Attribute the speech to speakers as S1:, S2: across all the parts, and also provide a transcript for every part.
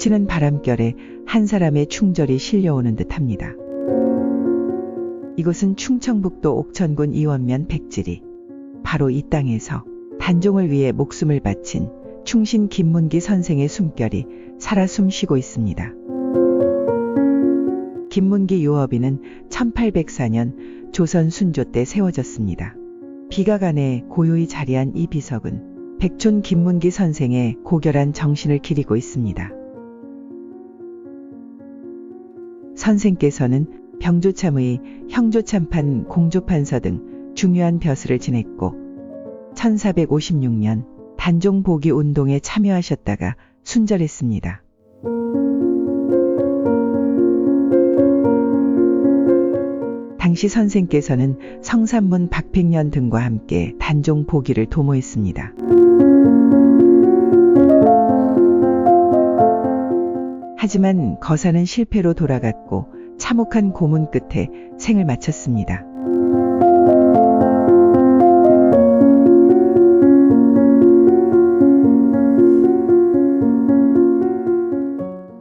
S1: 스치는 바람결에 한 사람의 충절이 실려오는 듯합니다. 이곳은 충청북도 옥천군 이원면 백지리. 바로 이 땅에서 단종을 위해 목숨을 바친 충신 김문기 선생의 숨결이 살아 숨쉬고 있습니다. 김문기 요업이는 1804년 조선 순조 때 세워졌습니다. 비가간에 고요히 자리한 이 비석은 백촌 김문기 선생의 고결한 정신을 기리고 있습니다. 선생께서는 병조참의, 형조참판, 공조판서 등 중요한 벼슬을 지냈고 1456년 단종 보기 운동에 참여하셨다가 순절했습니다. 당시 선생께서는 성산문 박백년 등과 함께 단종 보기를 도모했습니다. 하지만 거사는 실패로 돌아갔고 참혹한 고문 끝에 생을 마쳤습니다.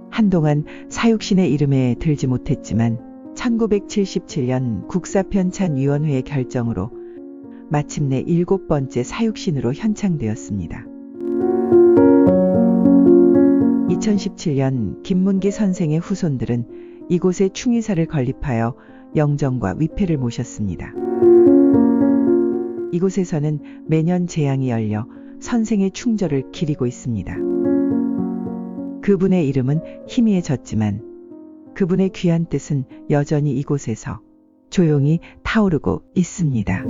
S1: 한동안 사육신의 이름에 들지 못했지만 1977년 국사편찬위원회의 결정으로 마침내 일곱 번째 사육신으로 현창되었습니다. 2017년 김문기 선생의 후손들은 이곳에 충의사를 건립하여 영정과 위패를 모셨습니다. 이곳에서는 매년 재앙이 열려 선생의 충절을 기리고 있습니다. 그분의 이름은 희미해졌지만 그분의 귀한 뜻은 여전히 이곳에서 조용히 타오르고 있습니다.